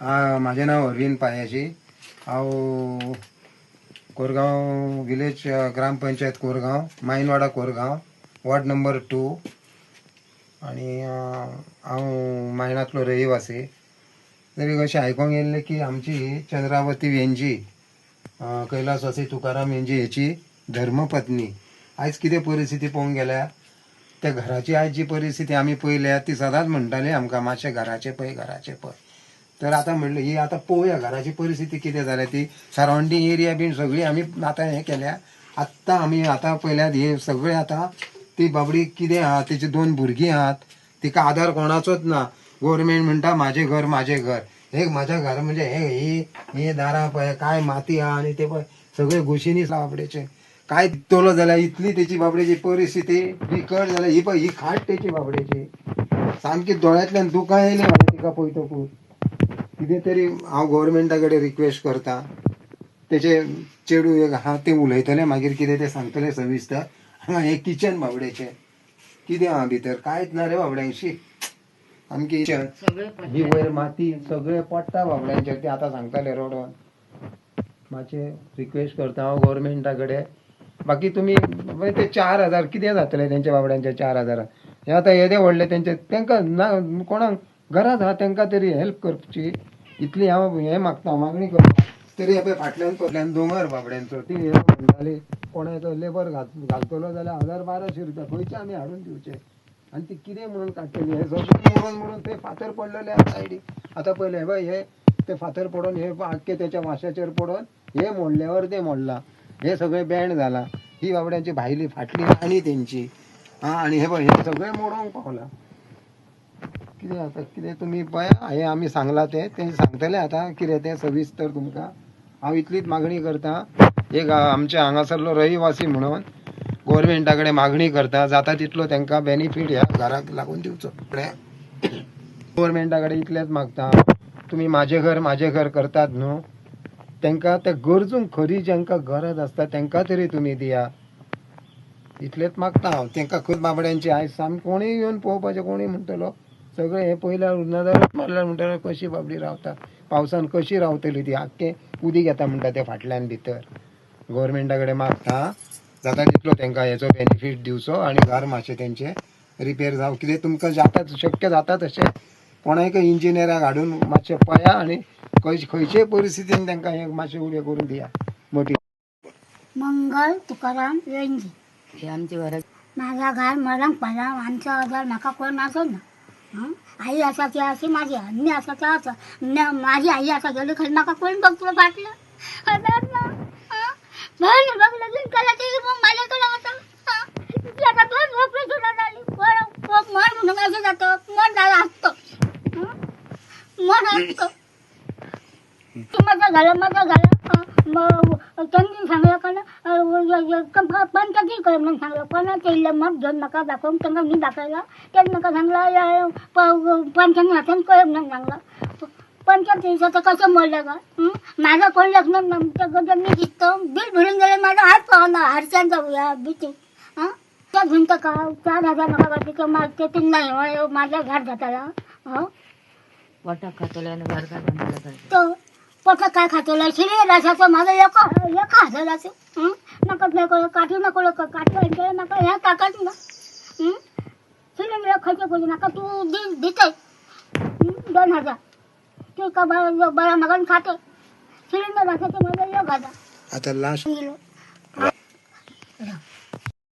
माझे नाव अरविंद पायाजी. हांव Korgaon village gram panchayat Korgaon Maynawada Korgaon ward number two आणि हांव मायणातलो रहिवासी. तरी अशें आयकोंक येयल्लें की आमची चंद्रावती वेंजी कैलासवासी तुकाराम वेंजी हेची धर्मपत्नी. आयज कितें परिस्थिती पळोवंक गेल्या? त्या घराची आयज जी परिस्थिती आमी पळयल्या ती सदांच म्हणटाली आमकां मातशें घराचें पळय घराचें पळय तर आतां म्हणलें ही आतां पळोवया घराची परिस्थिती कितें जाल्या ती? सरावंडींग एरिया बीन सगळी आमी आतां हें केल्या. आत्तां आमी आतां पयल्यात हे सगळें आतां ती बाबडी कितें आहा तिची दोन भुरगीं आहात. तिका आधार कोणाचोच ना. गोवोरमेंट म्हणटा म्हाजें घर म्हाजें घर. हे म्हाजें घर म्हणजे हे ही हे दारां पळय काय माती आहा आनी ते पळय सगळे घुशीनी बाबडेचे काय तोलो जाल्यार इतली तेची बाबडेची परिस्थिती बिकट जाल्या ही पळय ही खाट तेची बाबडेची सामकी दोळ्यांतल्यान दुकां येयली म्हाका तिका पळयतकूच कितें तरी हांव गोवोरमेंटा कडेन रिक्वेस्ट करता. तेचे चेडू एक आहा ते उलयतले मागीर कितें ते सांगतले सविस्तर. हांगा हे किचन बाबडेचे कितें आहा भितर? कांयच ना रे बाबड्यांशी आमची किचन ही वयर माती सगळे पडटा बाबड्यांचेर ते आतां सांगताले रडोन मातशें रिक्वेस्ट करता हांव गोवोरमेंटा कडेन बाकी तुमी ते चार हजार कितें जातले तेंच्या बाबड्यांचे चार हजार? हे आतां येदे व्हडले तेंचे तांकां ना कोणाक गरज हा तांकां तरी हेल्प करची. इतली हांव हें मागता मागणी करता. तरी हे पळय फाटल्यान फाटल्यान दोंगर बाबड्यांचो. ती हे म्हणटाली कोणाचो लेबर घाल घालतलो जाल्यार हजार बाराशे रुपया खंयचे आमी हाडून दिवचे. आनी ती कितें म्हणून काडटली हे सगळें म्हणून म्हणून ते फातर पडलेले आहा सायडीक आतां पयले हे पळय हे ते फातर पडून हे आख्खे त्याच्या माश्याचेर पडून हे मोडल्यावर ते मोडला. हे सगळे बँड जाला ही बाबड्यांची भायली फाटली आनी तेंची आं आणि हे पळय हे सगळे मोडोंक पावला. कितें जाता कितें तुमी पळय हे आमी सांगला ते ते सांगतले आतां कितें तें सविस्तर तुमकां. हांव इतलीच मागणी करता एक आमच्या हांगासरलो रहिवासी म्हणून गोवोरमेंटा कडेन मागणी करता जाता तितलो तांकां बेनिफीट ह्या घराक लागून दिवचो. गोवोरमेंटा कडेन इतलेंच मागता तुमी म्हाजें घर म्हाजें घर करतात न्हू. तांकां त्या गरजूंक खरी जांकां गरज आसता तांकां तरी तुमी दिया. इतलेंच मागता हांव. तांकां खंय बाबड्यांची आयज साम कोणीय येवन पळोवपाचें कोणीय म्हणटलो सगळें हे पयल्यार नदरच मारल्यार म्हणटलो कशी बाबडी रावता पावसान कशी रावतली ती आख्खें उदीक येता म्हणटा ते फाटल्यान भितर. गोवोरमेंटा कडेन मागता जाता तितलो तांकां हेचो बेनिफीट दिवचो आनी घर मातशें तेंचें रिपेर जावं. कितें तुमकां जाता शक्य जाता तशें कोणायकय इंजिनियराक हाडून मातशें पळया आनी खंय खंयचेय परिस्थितीन तांकां हे मातशें उडें करून दिया. मोठी मंगल तुकाराम वेंजी हे आमचे घरात माझा घर पडला आमचा आजार म्हाका कोण असो ना? आई असा ती अशी माझी अन्य असा त्या असा न- माझी आई असा गेली खरी म्हाका कोण बघतो फाटलं हजार ना? बरं बघलं की त्याला ते मग माझ्याकडे होतं? ती आता दोन झोपडी सुद्धा झाली मन म्हणून असं जातं मन झालं असतं? मन असतं ते माझं झालं माझं झालं. मग त्यांनी सांगलं का कधी कर म्हणून सांगलं पण ते मग घेऊन नका दाखवून त्यांना मी दाखवलं. त्यांनी नका सांगलं पंचांनी हातान कळ म्हणून सांगलं पंचायत दिवसाचं कसं मोडलं का? माझं कोण लग्न नंतर मी दिसतो बिल भरून गेलं माझा हात पाहणं हरच्यांचा या भीती. हां? त्या भिंत का चार हजार नका करते किंवा माझं ते नाही माझ्या घर जाताला. हो? वाटा खातले आणि घर तो पथ काय खातो शिले रसाचं माझं एका एका हजाराचं हं? नका नको काठी नको काठी आणते नका ह्या टाकाच ना सिलेंडर खर्च करू नका तू दे देते दोन हजार ते का बरं बरं मगन खाते सिलेंडर रसाचं माझं एक हजार आता लास्ट गेलो